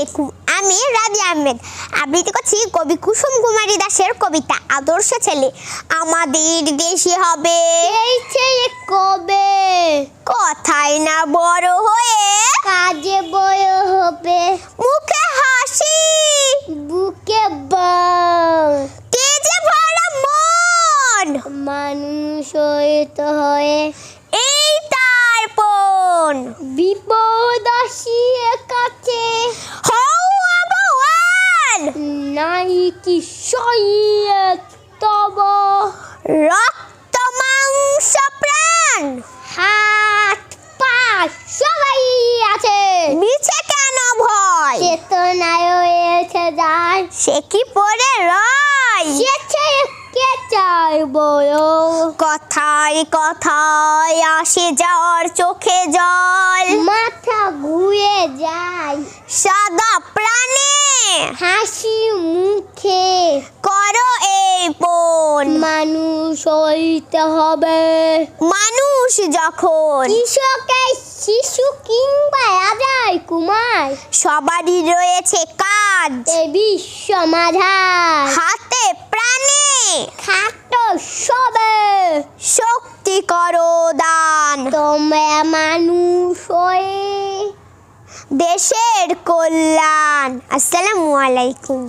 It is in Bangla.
আলাইকুম। আমি রাবি আহমেদ। আবৃত্তি করছি কবি কুসুম কুমারী দাসের কবিতা আদর্শ ছেলে। আমাদের দেশে হবে এই ছেলে কবে? কথাই না বড় হয়ে কাজে বয় হবে। মুখে হাসি বুকে তেজে ভরা মন। মানুষ হয়ে এই তারপন বিপদ নাই কি সইয়ে তব রক্ত মাংস প্রাণ। হাত পা সবাই আছে। মিছে কেন ভয়? চেতনায় হয়েছে যায়। সে কি পড়ে রয়? সে কে চাই বলো? কথায় কথায় আসে যাওয়ার চোখে জল। মাথা ঘুরে যায়। সাদা হাসি মুখে। করো এই পণ মানুষ হইতে হবে। মানুষ যখন। কৃষকের শিশু কিংবা আদায় কুমার। সবারই রয়েছে কাজ। এ বিশ্ব মাঝার হাতে প্রাণে। খাট সবে। শক্তি করো দান। তোমরা মানুষ হয়ে দেশের কল্যাণ। আসসালামু আলাইকুম।